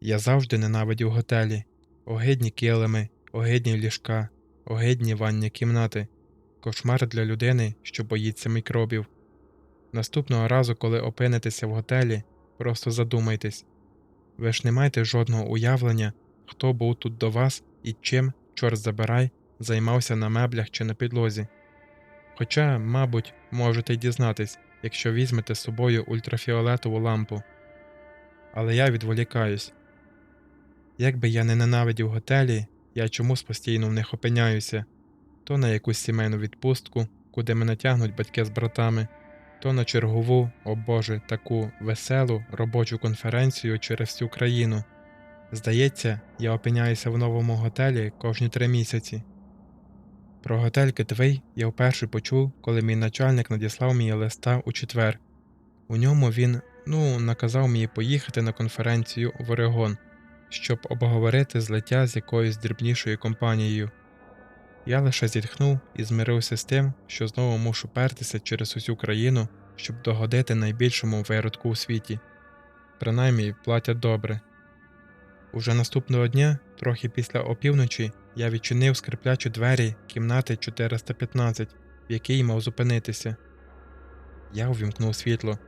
Я завжди ненавидів готелі, огидні килими, огидні ліжка, огидні ванні кімнати, кошмар для людини, що боїться мікробів. Наступного разу, коли опинитеся в готелі, просто задумайтесь ви ж не маєте жодного уявлення, хто був тут до вас і чим, чорт забирай, займався на меблях чи на підлозі. Хоча, мабуть, можете й дізнатись, якщо візьмете з собою ультрафіолетову лампу. Але я відволікаюсь. Як би я не ненавидів готелі, я чомусь постійно в них опиняюся то на якусь сімейну відпустку, куди мене тягнуть батьки з братами, то на чергову, о Боже, таку веселу робочу конференцію через всю країну. Здається, я опиняюся в новому готелі кожні три місяці. Про готель Кетвей я вперше почув, коли мій начальник надіслав мені листа у четвер. У ньому він, ну, наказав мені поїхати на конференцію в Орегон, щоб обговорити злиття з якоюсь дрібнішою компанією. Я лише зітхнув і змирився з тим, що знову мушу пертися через усю країну, щоб догодити найбільшому виродку у світі. Принаймні платять добре. Уже наступного дня, трохи після опівночі, я відчинив скриплячі двері кімнати 415, в якій мав зупинитися. Я увімкнув світло.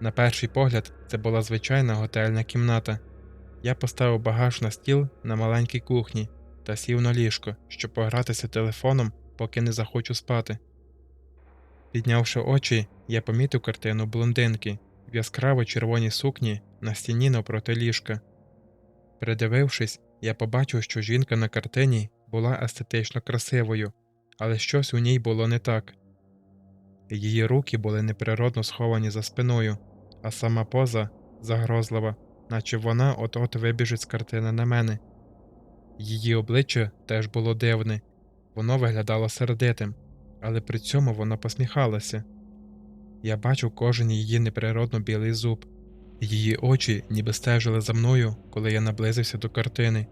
На перший погляд, це була звичайна готельна кімната. Я поставив багаж на стіл на маленькій кухні та сів на ліжко, щоб погратися телефоном, поки не захочу спати. Піднявши очі, я помітив картину блондинки в яскраво червоній сукні на стіні навпроти ліжка. Придивившись, я побачив, що жінка на картині була естетично красивою, але щось у ній було не так. Її руки були неприродно сховані за спиною, а сама поза загрозлива, наче вона от-от вибіжить з картини на мене. Її обличчя теж було дивне, воно виглядало сердитим, але при цьому вона посміхалася. Я бачив кожен її неприродно білий зуб, її очі ніби стежили за мною, коли я наблизився до картини.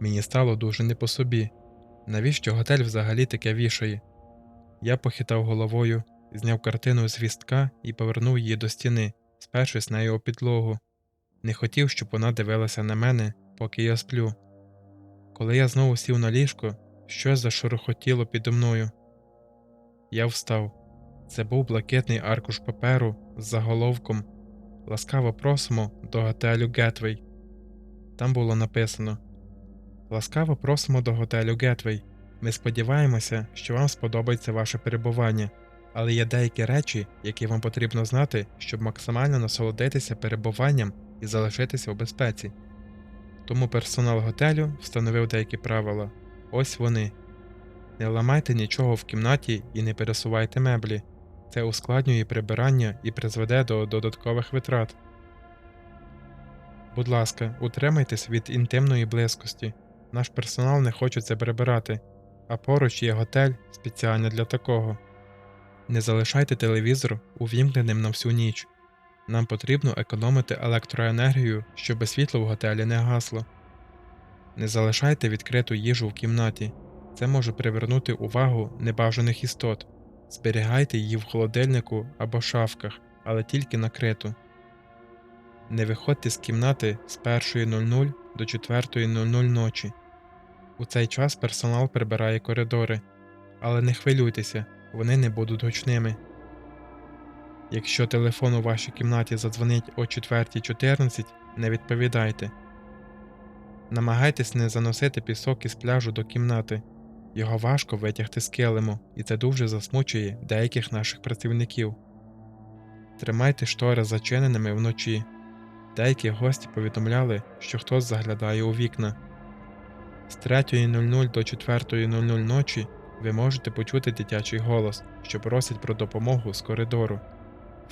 Мені стало дуже не по собі. Навіщо готель взагалі таке вішає? Я похитав головою, зняв картину з вістка і повернув її до стіни, спершись нею у підлогу. Не хотів, щоб вона дивилася на мене, поки я сплю. Коли я знову сів на ліжко, щось зашурохотіло підо мною. Я встав. Це був блакитний аркуш паперу з заголовком Ласкаво просимо до готелю Гетвей. Там було написано Ласкаво просимо до готелю Гетвей. Ми сподіваємося, що вам сподобається ваше перебування, але є деякі речі, які вам потрібно знати, щоб максимально насолодитися перебуванням і залишитися у безпеці. Тому персонал готелю встановив деякі правила. Ось вони. Не ламайте нічого в кімнаті і не пересувайте меблі. Це ускладнює прибирання і призведе до додаткових витрат. Будь ласка, утримайтесь від інтимної близькості. Наш персонал не хоче це прибирати, а поруч є готель спеціально для такого. Не залишайте телевізор увімкненим на всю ніч. Нам потрібно економити електроенергію, щоб світло в готелі не гасло. Не залишайте відкриту їжу в кімнаті, це може привернути увагу небажаних істот. Зберігайте її в холодильнику або шафках, але тільки накриту. Не виходьте з кімнати з 1.00 до 4.00 ночі. У цей час персонал прибирає коридори, але не хвилюйтеся, вони не будуть гучними. Якщо телефон у вашій кімнаті задзвонить о 4.14, не відповідайте. Намагайтесь не заносити пісок із пляжу до кімнати. Його важко витягти з килиму, і це дуже засмучує деяких наших працівників. Тримайте штори зачиненими вночі. Деякі гості повідомляли, що хтось заглядає у вікна. З 3.00 до 4.00 ночі ви можете почути дитячий голос, що просить про допомогу з коридору.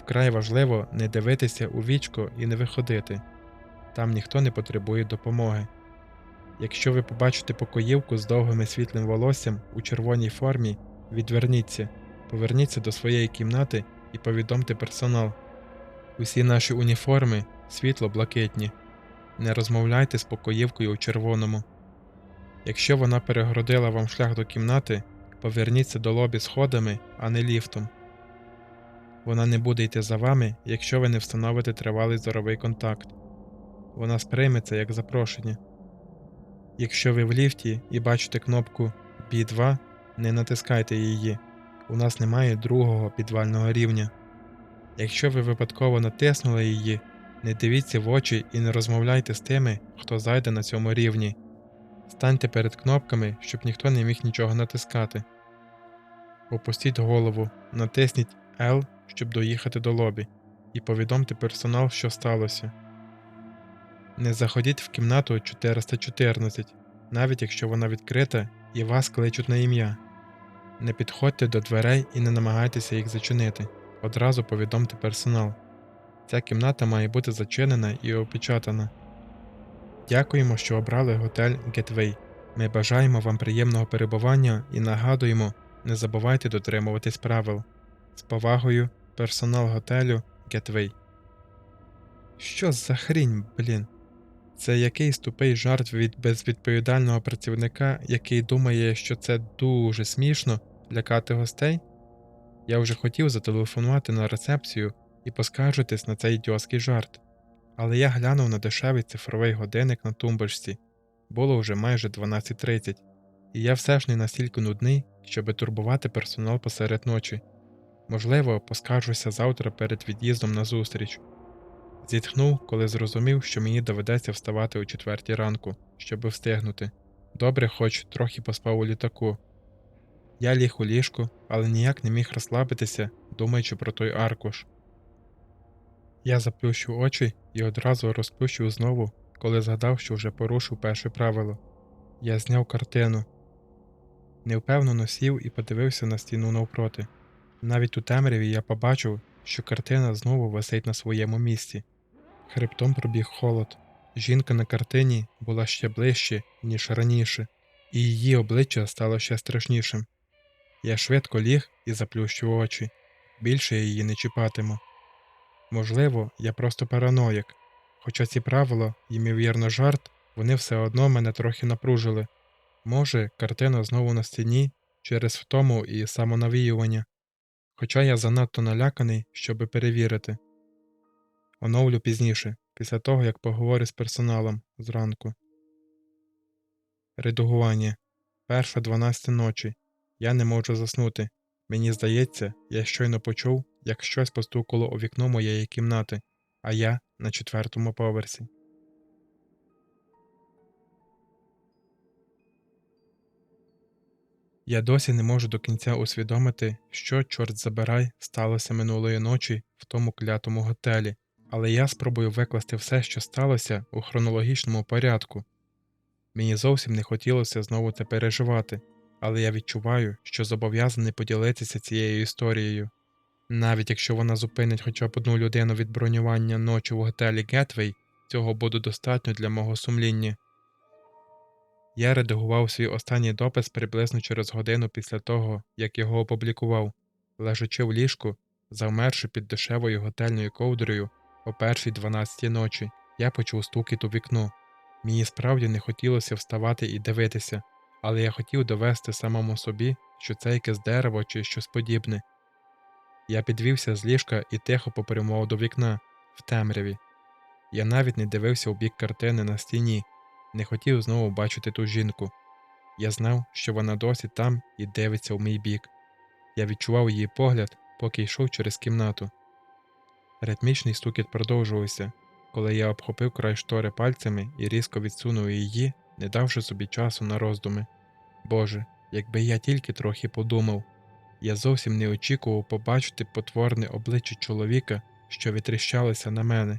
Вкрай важливо не дивитися у вічко і не виходити там ніхто не потребує допомоги. Якщо ви побачите покоївку з довгим і світлим волоссям у червоній формі, відверніться, поверніться до своєї кімнати і повідомте персонал. Усі наші уніформи світло блакитні. Не розмовляйте з покоївкою у червоному. Якщо вона перегородила вам шлях до кімнати, поверніться до лобі сходами, а не ліфтом. Вона не буде йти за вами, якщо ви не встановите тривалий зоровий контакт. вона сприйме це як запрошення. Якщо ви в ліфті і бачите кнопку B2, не натискайте її. У нас немає другого підвального рівня. Якщо ви випадково натиснули її, не дивіться в очі і не розмовляйте з тими, хто зайде на цьому рівні. Станьте перед кнопками, щоб ніхто не міг нічого натискати. Опустіть голову, натисніть L, щоб доїхати до лобі, і повідомте персонал, що сталося. Не заходіть в кімнату 414, навіть якщо вона відкрита і вас кличуть на ім'я. Не підходьте до дверей і не намагайтеся їх зачинити. Одразу повідомте персонал. Ця кімната має бути зачинена і опечатана. Дякуємо, що обрали готель Гетвей. Ми бажаємо вам приємного перебування і нагадуємо, не забувайте дотримуватись правил. З повагою, персонал готелю Гетвей. Що за хрінь, блін? Це якийсь тупий жарт від безвідповідального працівника, який думає, що це дуже смішно лякати гостей? Я вже хотів зателефонувати на рецепцію і поскаржитись на цей ідіотський жарт, але я глянув на дешевий цифровий годинник на тумбочці. Було вже майже 12.30, і я все ж не настільки нудний, щоби турбувати персонал посеред ночі. Можливо, поскаржуся завтра перед від'їздом на зустріч. Зітхнув, коли зрозумів, що мені доведеться вставати о четвертій ранку, щоби встигнути. Добре, хоч трохи поспав у літаку. Я ліг у ліжку, але ніяк не міг розслабитися, думаючи про той аркуш. Я заплющив очі і одразу розплющив знову, коли згадав, що вже порушив перше правило. Я зняв картину. Невпевнено сів і подивився на стіну навпроти. Навіть у темряві я побачив, що картина знову висить на своєму місці. Хребтом пробіг холод. Жінка на картині була ще ближче, ніж раніше, і її обличчя стало ще страшнішим. Я швидко ліг і заплющив очі. Більше я її не чіпатиму. Можливо, я просто параноїк, хоча ці правила, ймовірно, жарт, вони все одно мене трохи напружили. Може, картина знову на стіні через втому і самонавіювання, хоча я занадто наляканий, щоби перевірити. Оновлю пізніше, після того як поговорю з персоналом зранку. Редагування. Перша 12 ночі. Я не можу заснути. Мені здається, я щойно почув, як щось постукало у вікно моєї кімнати, а я на четвертому поверсі. Я досі не можу до кінця усвідомити, що, чорт забирай, сталося минулої ночі в тому клятому готелі, але я спробую викласти все, що сталося, у хронологічному порядку. Мені зовсім не хотілося знову це переживати, але я відчуваю, що зобов'язаний поділитися цією історією. Навіть якщо вона зупинить хоча б одну людину від бронювання ночі в готелі Гетвей, цього буде достатньо для мого сумління. Я редагував свій останній допис приблизно через годину після того, як його опублікував, лежачи в ліжку, завмерши під дешевою готельною ковдрою о першій дванадцятій ночі, я почув стукіт у вікно. Мені справді не хотілося вставати і дивитися, але я хотів довести самому собі, що це якесь дерево чи щось подібне. Я підвівся з ліжка і тихо попрямував до вікна в темряві. Я навіть не дивився у бік картини на стіні, не хотів знову бачити ту жінку. Я знав, що вона досі там і дивиться в мій бік. Я відчував її погляд, поки йшов через кімнату. Ритмічний стукіт продовжувався, коли я обхопив край штори пальцями і різко відсунув її, не давши собі часу на роздуми. Боже, якби я тільки трохи подумав, я зовсім не очікував побачити потворне обличчя чоловіка, що витріщалося на мене.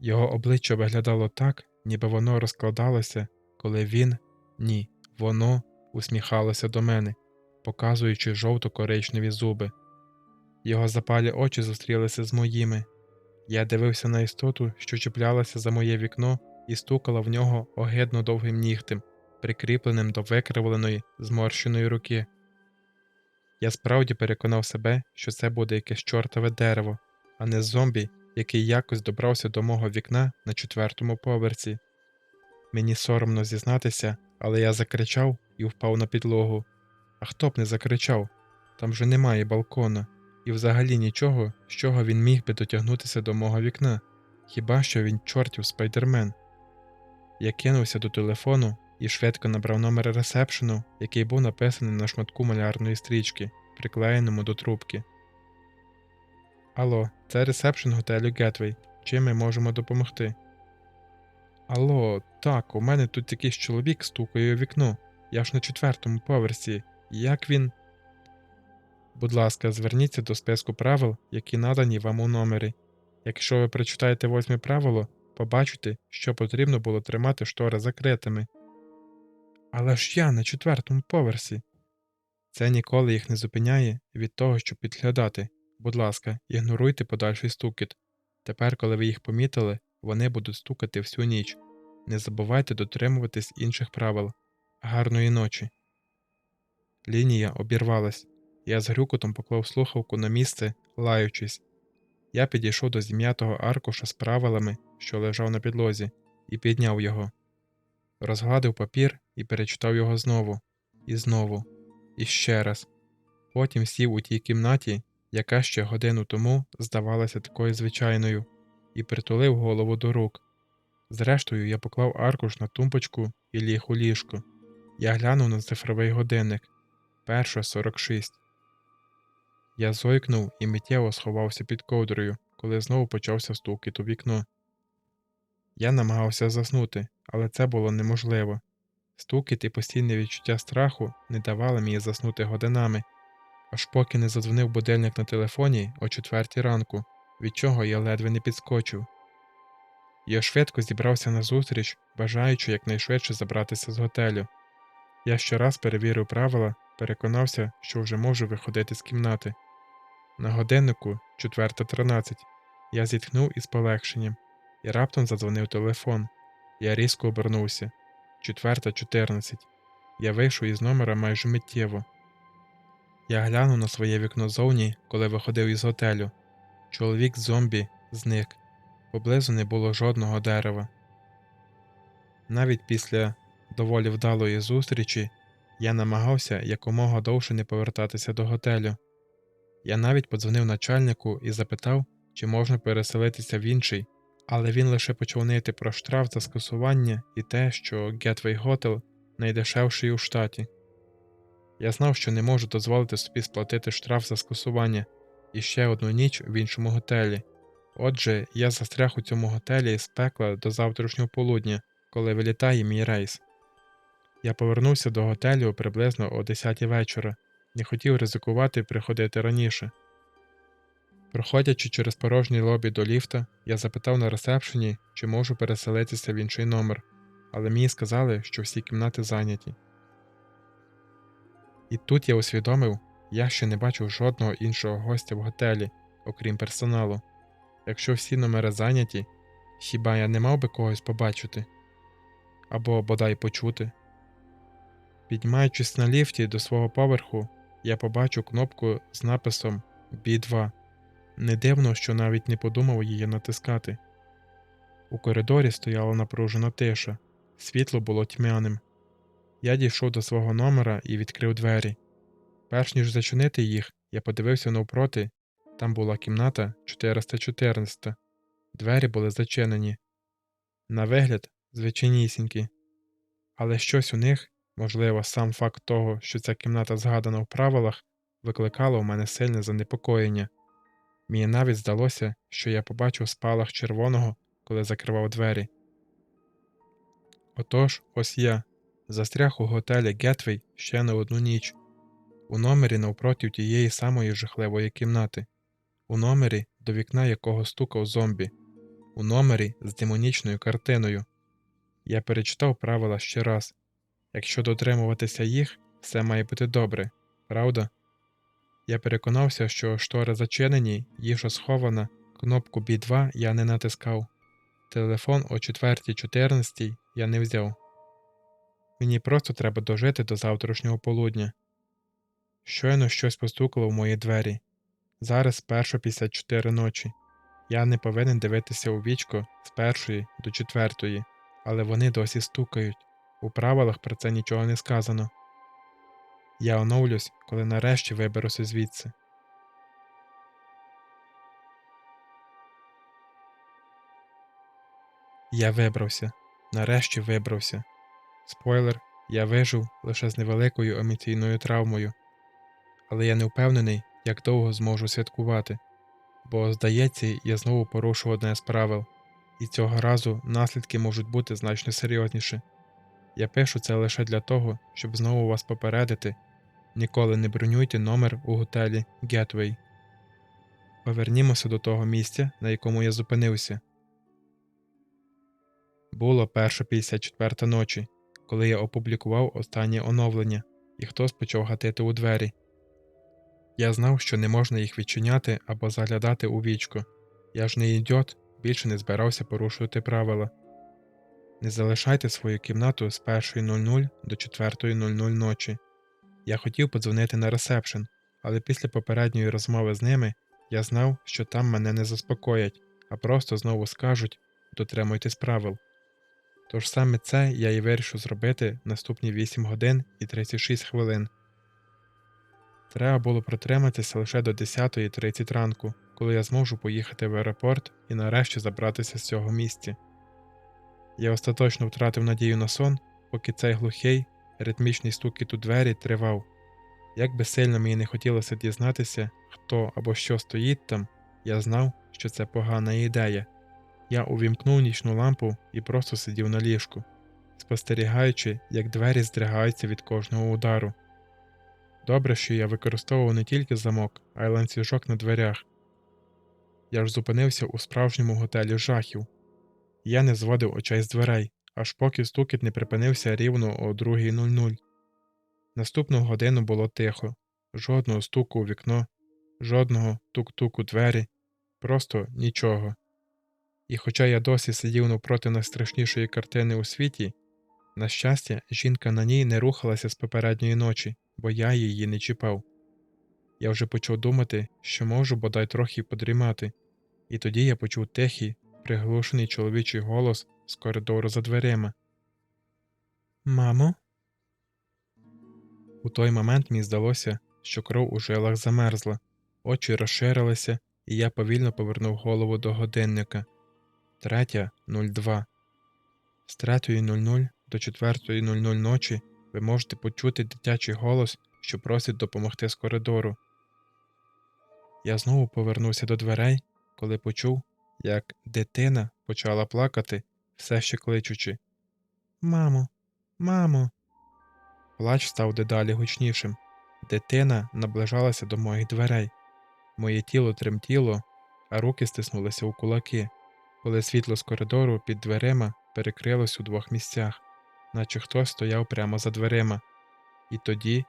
Його обличчя виглядало так, ніби воно розкладалося, коли він, ні, воно усміхалося до мене, показуючи жовто-коричневі зуби. Його запалі очі зустрілися з моїми. Я дивився на істоту, що чіплялася за моє вікно, і стукала в нього огидно довгим нігтем, прикріпленим до викривленої, зморщеної руки. Я справді переконав себе, що це буде якесь чортове дерево, а не зомбі, який якось добрався до мого вікна на четвертому поверсі. Мені соромно зізнатися, але я закричав і впав на підлогу. А хто б не закричав? Там же немає балкона, і взагалі нічого, з чого він міг би дотягнутися до мого вікна. Хіба що він чортів спайдермен. Я кинувся до телефону і швидко набрав номер ресепшену, який був написаний на шматку малярної стрічки, приклеєному до трубки. Алло, це ресепшн готелю Гетвей. Чим ми можемо допомогти? Алло, так, у мене тут якийсь чоловік стукає у вікно. Я ж на четвертому поверсі. Як він. Будь ласка, зверніться до списку правил, які надані вам у номері. Якщо ви прочитаєте восьме правило, побачите, що потрібно було тримати штори закритими. Але ж я на четвертому поверсі. Це ніколи їх не зупиняє від того, щоб підглядати. Будь ласка, ігноруйте подальший стукіт. Тепер, коли ви їх помітили, вони будуть стукати всю ніч. Не забувайте дотримуватись інших правил. Гарної ночі. Лінія обірвалась. Я з грюкотом поклав слухавку на місце, лаючись. Я підійшов до зім'ятого аркуша з правилами, що лежав на підлозі, і підняв його. Розгладив папір і перечитав його знову, і знову, і ще раз. Потім сів у тій кімнаті, яка ще годину тому здавалася такою звичайною, і притулив голову до рук. Зрештою, я поклав аркуш на тумбочку і ліг у ліжко. Я глянув на цифровий годинник. Перша 46. Я зойкнув і миттєво сховався під ковдрою, коли знову почався стукіт у вікно. Я намагався заснути, але це було неможливо. Стукіт і постійне відчуття страху не давали мені заснути годинами, аж поки не задзвонив будильник на телефоні о четвертій ранку, від чого я ледве не підскочив. Я швидко зібрався на зустріч, бажаючи якнайшвидше забратися з готелю. Я ще раз перевірив правила, переконався, що вже можу виходити з кімнати. На годиннику 4.13 я зітхнув із полегшенням, і раптом задзвонив телефон. Я різко обернувся. 4.14. Я вийшов із номера майже миттєво. Я глянув на своє вікно зовні, коли виходив із готелю. Чоловік зомбі зник. Поблизу не було жодного дерева. Навіть після доволі вдалої зустрічі я намагався якомога довше не повертатися до готелю. Я навіть подзвонив начальнику і запитав, чи можна переселитися в інший, але він лише почав нити про штраф за скасування і те, що Гетвей Готел найдешевший у штаті. Я знав, що не можу дозволити собі сплатити штраф за скасування і ще одну ніч в іншому готелі. Отже, я застряг у цьому готелі з пекла до завтрашнього полудня, коли вилітає мій рейс. Я повернувся до готелю приблизно о 10 вечора, не хотів ризикувати приходити раніше. Проходячи через порожній лобі до ліфта, я запитав на ресепшені, чи можу переселитися в інший номер, але мені сказали, що всі кімнати зайняті. І тут я усвідомив, я ще не бачив жодного іншого гостя в готелі, окрім персоналу. Якщо всі номери зайняті, хіба я не мав би когось побачити або бодай почути. Піднімаючись на ліфті до свого поверху, я побачу кнопку з написом B2. Не дивно, що навіть не подумав її натискати. У коридорі стояла напружена тиша, світло було тьмяним. Я дійшов до свого номера і відкрив двері. Перш ніж зачинити їх, я подивився навпроти там була кімната 414. Двері були зачинені. На вигляд, звичайнісінькі. Але щось у них, можливо, сам факт того, що ця кімната згадана в правилах, викликало у мене сильне занепокоєння. Мені навіть здалося, що я побачив спалах червоного, коли закривав двері. Отож, ось я застряг у готелі Гетвей ще на одну ніч, у номері навпроти тієї самої жахливої кімнати у номері, до вікна якого стукав зомбі, у номері з демонічною картиною. Я перечитав правила ще раз якщо дотримуватися їх, все має бути добре, правда? Я переконався, що штори зачинені, їжа схована, кнопку B2 я не натискав, телефон о 4.14 я не взяв. Мені просто треба дожити до завтрашнього полудня. Щойно щось постукало в мої двері. Зараз перша 54 ночі. Я не повинен дивитися у вічко з першої до четвертої, але вони досі стукають. У правилах про це нічого не сказано. Я оновлюсь, коли нарешті виберуся звідси. Я вибрався. Нарешті вибрався. Спойлер, я вижив лише з невеликою емоційною травмою. Але я не впевнений, як довго зможу святкувати, бо, здається, я знову порушу одне з правил, і цього разу наслідки можуть бути значно серйозніші. Я пишу це лише для того, щоб знову вас попередити. Ніколи не бронюйте номер у готелі Getway. Повернімося до того місця, на якому я зупинився. Було перша 54 ночі, коли я опублікував останнє оновлення, і хтось почав гатити у двері. Я знав, що не можна їх відчиняти або заглядати у вічко. Я ж не ідіот, більше не збирався порушувати правила. Не залишайте свою кімнату з 1.00 до 4.00 ночі. Я хотів подзвонити на ресепшн, але після попередньої розмови з ними я знав, що там мене не заспокоять, а просто знову скажуть дотримуйтесь правил. Тож саме це я і вирішив зробити наступні 8 годин і 36 хвилин. Треба було протриматися лише до 10.30 ранку, коли я зможу поїхати в аеропорт і нарешті забратися з цього місця. Я остаточно втратив надію на сон, поки цей глухий, ритмічний стукіт у двері тривав. Як би сильно мені не хотілося дізнатися, хто або що стоїть там, я знав, що це погана ідея. Я увімкнув нічну лампу і просто сидів на ліжку, спостерігаючи, як двері здригаються від кожного удару. Добре, що я використовував не тільки замок, а й ланцюжок на дверях. Я ж зупинився у справжньому готелі жахів. Я не зводив очей з дверей, аж поки стукіт не припинився рівно о 2.00. Наступну годину було тихо, жодного стуку у вікно, жодного тук-тук у двері, просто нічого. І хоча я досі сидів навпроти найстрашнішої картини у світі, на щастя, жінка на ній не рухалася з попередньої ночі, бо я її не чіпав. Я вже почав думати, що можу бодай трохи подрімати, і тоді я почув тихий, приглушений чоловічий голос з коридору за дверима. Мамо? У той момент мені здалося, що кров у жилах замерзла, очі розширилися, і я повільно повернув голову до годинника. Третя 02. З 3.00 до 4.00 ночі ви можете почути дитячий голос, що просить допомогти з коридору. Я знову повернувся до дверей, коли почув, як дитина почала плакати, все ще кличучи Мамо, мамо. Плач став дедалі гучнішим. Дитина наближалася до моїх дверей. Моє тіло тремтіло, а руки стиснулися у кулаки, коли світло з коридору під дверима перекрилось у двох місцях, наче хтось стояв прямо за дверима. І тоді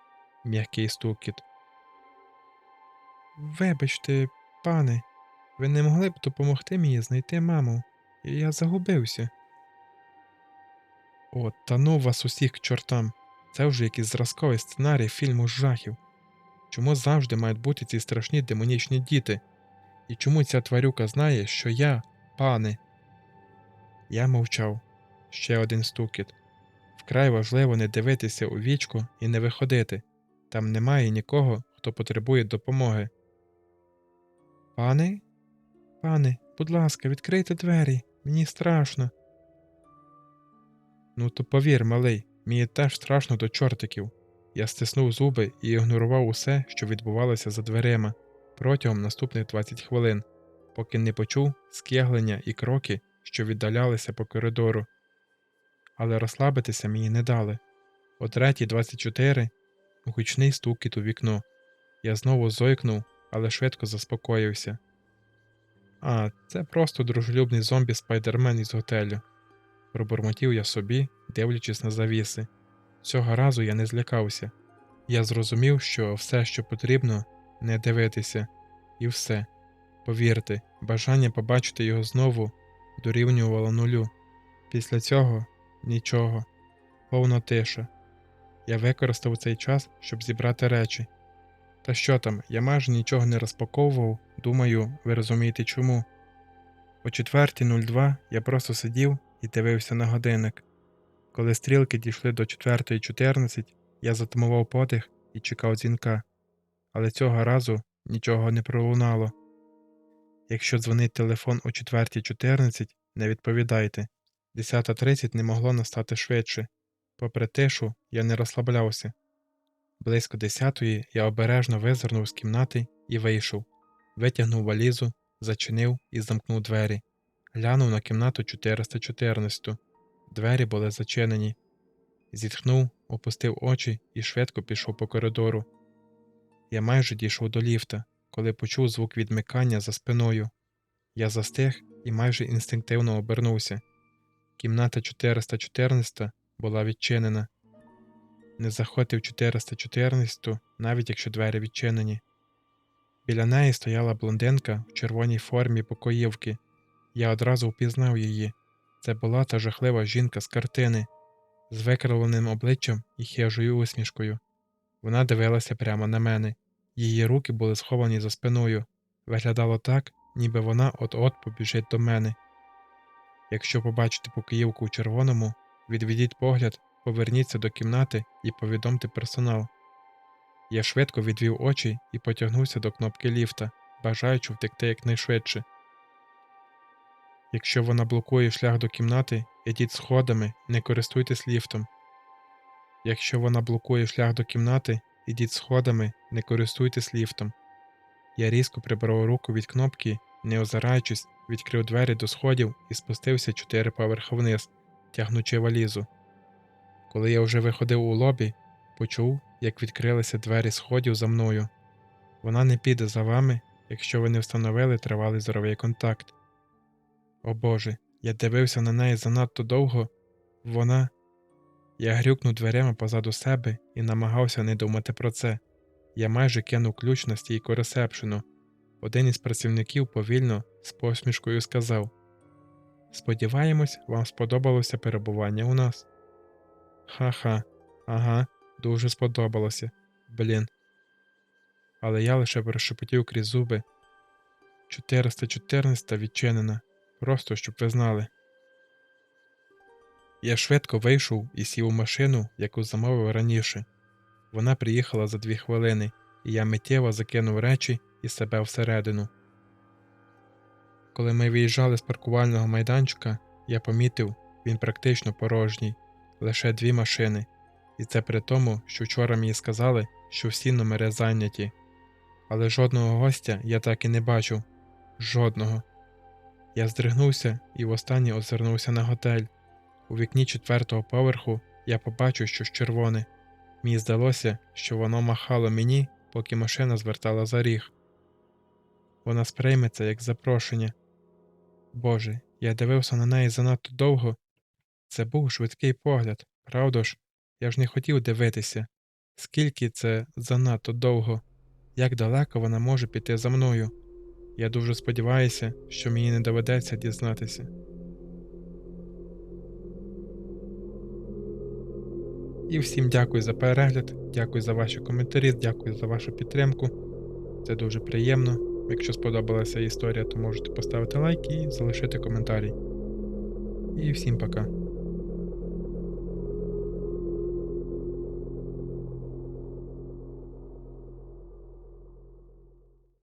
м'який стукіт. Вибачте, пане, ви не могли б допомогти мені знайти маму? Я загубився. О, та ну вас усіх к чортам. Це вже якийсь зразковий сценарій фільму жахів. Чому завжди мають бути ці страшні демонічні діти? І чому ця тварюка знає, що я, пане? Я мовчав. Ще один стукіт. Вкрай важливо не дивитися у вічко і не виходити. Там немає нікого, хто потребує допомоги. Пане? Пане, будь ласка, відкрийте двері. Мені страшно. Ну, то повір, малий, мені теж страшно до чортиків. Я стиснув зуби і ігнорував усе, що відбувалося за дверима протягом наступних 20 хвилин, поки не почув скеглення і кроки, що віддалялися по коридору. Але розслабитися мені не дали. О 3.24 гучний стукіт у вікно. Я знову зойкнув, але швидко заспокоївся. А, це просто дружелюбний зомбі спайдермен із готелю. Пробурмотів я собі, дивлячись на завіси. Цього разу я не злякався. Я зрозумів, що все, що потрібно, не дивитися, і все. Повірте, бажання побачити його знову дорівнювало нулю. Після цього нічого, повна тиша. Я використав цей час, щоб зібрати речі. Та що там, я майже нічого не розпаковував, думаю, ви розумієте чому. О 4.02 я просто сидів і дивився на годинник. Коли стрілки дійшли до 4.14, я затамував подих і чекав дзвінка, але цього разу нічого не пролунало. Якщо дзвонить телефон о 4.14, не відповідайте. 10.30 не могло настати швидше. Попри тишу, я не розслаблявся. Близько десятої я обережно визирнув з кімнати і вийшов, витягнув валізу, зачинив і замкнув двері. Глянув на кімнату 414. Двері були зачинені. Зітхнув, опустив очі і швидко пішов по коридору. Я майже дійшов до ліфта, коли почув звук відмикання за спиною. Я застиг і майже інстинктивно обернувся. Кімната 414 була відчинена. Не заходив 414, навіть якщо двері відчинені. Біля неї стояла блондинка в червоній формі покоївки. Я одразу впізнав її. Це була та жахлива жінка з картини, з викривленим обличчям і хижою усмішкою. Вона дивилася прямо на мене. Її руки були сховані за спиною. Виглядало так, ніби вона от-от побіжить до мене. Якщо побачите покоївку у червоному, відведіть погляд, поверніться до кімнати і повідомте персонал. Я швидко відвів очі і потягнувся до кнопки ліфта, бажаючи втекти якнайшвидше. Якщо вона блокує шлях до кімнати, ідіть сходами, не користуйтесь ліфтом. Якщо вона блокує шлях до кімнати, ідіть сходами, не користуйтесь ліфтом. Я різко прибрав руку від кнопки, не озираючись, відкрив двері до сходів і спустився чотири поверхи вниз, тягнучи валізу. Коли я вже виходив у лобі, почув, як відкрилися двері сходів за мною. Вона не піде за вами, якщо ви не встановили тривалий зоровий контакт. О Боже, я дивився на неї занадто довго. Вона. Я грюкнув дверима позаду себе і намагався не думати про це. Я майже кинув ключ на стійку ресепшену. Один із працівників повільно, з посмішкою сказав: Сподіваємось, вам сподобалося перебування у нас. Ха-ха, ага, дуже сподобалося. Блін. Але я лише прошепотів крізь зуби. 414 відчинена. Просто щоб ви знали. Я швидко вийшов і сів у машину, яку замовив раніше. Вона приїхала за дві хвилини, і я миттєво закинув речі і себе всередину. Коли ми виїжджали з паркувального майданчика, я помітив, він практично порожній, лише дві машини, і це при тому, що вчора мені сказали, що всі номери зайняті. Але жодного гостя я так і не бачив. Жодного. Я здригнувся і востаннє озирнувся на готель. У вікні четвертого поверху я побачив щось червоне. Мені здалося, що воно махало мені, поки машина звертала за ріг. Вона сприйме це як запрошення. Боже, я дивився на неї занадто довго. Це був швидкий погляд, правда ж? Я ж не хотів дивитися. Скільки це занадто довго, як далеко вона може піти за мною. Я дуже сподіваюся, що мені не доведеться дізнатися. І всім дякую за перегляд, дякую за ваші коментарі, дякую за вашу підтримку. Це дуже приємно. Якщо сподобалася історія, то можете поставити лайк і залишити коментарі. І всім пока.